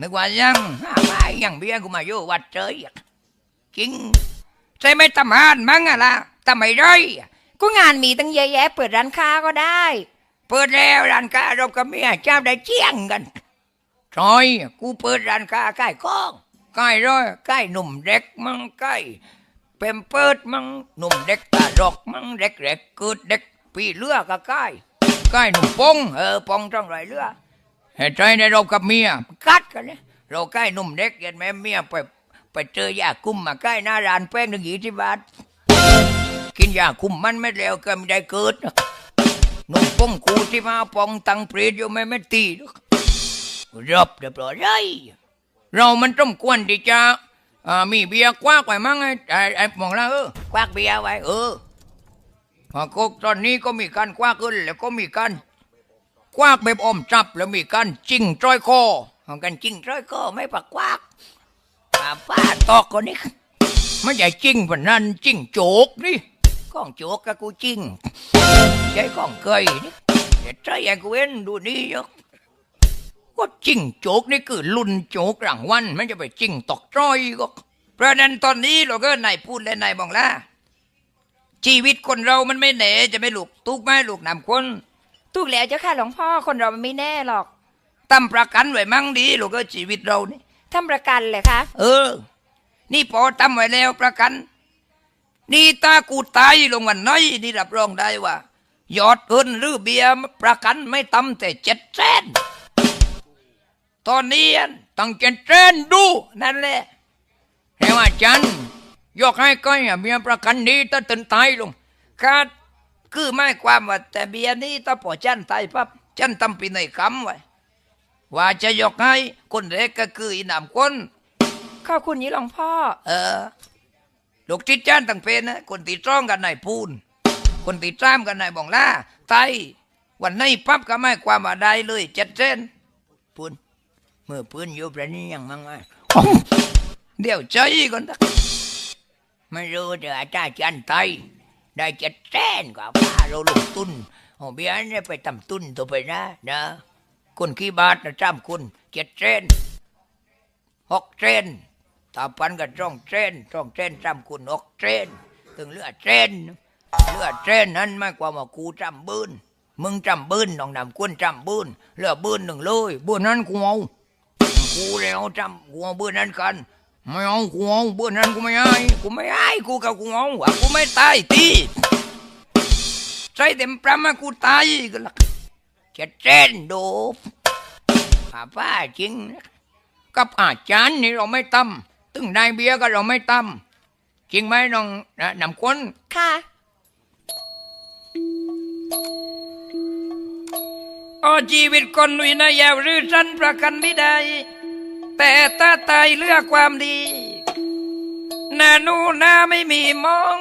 นึกว่ายังห้าไม้ยังเบี้ยกูมาอยู่วัดเจยจริงใช่ไหมตำหานมั้งอะล่ะทำไมได้อะก็งานมีตั้งเยอะแยะเปิดร้านค้าก็ได้ เปิดแล้วร้านค้ารบกับเมียเจ้าได้เจียงกันซอยกูเปิดร้านค้าใกล้กล้องใกล้ร้อยใกล้หนุ่มเด็กมั้งใกล้เปมเปิดมั้งหนุ่มเด็กตาดอกมั้งเด็กเด็กเกิดเด็กปีเลือก็ใกล้ใกล้หนุ่มปงเออปงจังไรเลือ เหตุใจในรบกับเมียกัดกันเนี่ยเราใกล้หนุ่มเด็กเห็นไหมเมียไปไปเจอยากุ้มมาใกล้หน้าร้านแป้งหนึ่งยี่สิบบาทกินยาคุ้มมันไม่แล้วก็ไม่ได้เกิดนะหนุ่มปงกูที่มาปองตังเปรียดอยู่ไม่ไม่ตีรับเรียบร้อยเลยเรามันต้องควรที่จะอ่ามีเบียร์กว้ากไว้มั้งไอ้ไอ้ไอ้มองแล้วเออกว้ากเบียร์ไว้เออพอกตอนนี้ก็มีการกว้ากขึ้นแล้วก็มีการ กว้ากแบบอมจับแล้วมีการจิ้งจ้อยคอเอากันจิ้งจ้อยคอไม่ปักกว้ากป้าป้าตอกคนนี้ไม่ใช่จริงวันนั้นจริงโจกนี่ก้องโจกกับกูจริงใช่ก้องเคยนี่อย่าใจแองกูเว้นดูนี่ยกก็จริงโจกนี่คือลุนโจกรางวันมันจะไปจริงตอกจ้อยก็เพราะฉะนั้นตอนนี้เราก็นายพูดและนายบอกละชีวิตคนเรามันไม่แหน่จะไม่หลูกตุกไม่หลูกนำคน ถูกแล้วเจ้าค่ะหลวงพ่อคนเรามันไม่แน่หรอกตั้มประกันไว้มั่งดีลูกก็ชีวิตเรานี่ทำประกันเลยคะเออ นี่พอทำไว้แล้วประกัน นี่ตากูตายลงวันน้อยนี่รับรองได้ว่า ยอดเงินหรือเบียร์ประกันไม่ต่ำแต่เจ็ดแสนตอนนี้ตั้งเจ็ดแสนดูนั่นแหละเรียกว่าจันยกให้ก้อยอะเบียร์ประกันนี้ถ้าตื่นตายลงคาด คือไม่ความว่าแต่เบียร์นี้ถ้าพอจันตายปั๊บจันทำปีในคำไว้ว่าจะยกให้คนเล็กก็คืออีหนามคนขอบคุณนี้หลวงพ่อ เออลูกทิศจ้านต่างเป็นนะคนตีจ้องกันนายพูน คนตีจ้ามกันนายบองล่าไตวันนี้ปั๊บก็ไม่ความว่าได้เลยเจ็ดเส้นพูนเมื่อปืนอยู่ประนี้ยังมั่งไงเดี๋ยวใจก่อนนะไม่รู้เดี๋ยวอาจารย์จันไต ได้เจ็ดเส้นกว่าพาเราลงทุนโอ้เบียร์เนี่ยไปทำตุนตัวไปนะนะคนขี้บาทนะจ้ำคุณเจ็ดเส้นหกเทรนถ้าปันกับจ้องเทรนจ้องเทรนจำคุณหกเทรนถึงเลือดเทรนเลือดเทรนนั้นไม่ความากูจำบืนมึงจำบืนน้องนำกุนจำบืนเลือดบืนหนึ่งเลยบืนนั้นกูเอากูแล้วจำกูเอาบืนนั้นกัน ไม่เอากูเอาบืนนั้นกูไม่ให้กูไม่ให้กูกับกูเอาว่ากูไม่ตายตีใส่เต็มประมากูตายกันละจะเทรนโดบป้าป้าจริงนะกับอาจารย์นี่เราไม่ตั้มตึงนายเบียร์ก็เราไม่ตั้มจริงไหมน้องนะนำคนค่ะโอ้ชีวิตคนวินายาวหรือสั้นประกันไม่ได้ แต่ตาตายเลือกความดี หน้านูหน้าไม่มีมอง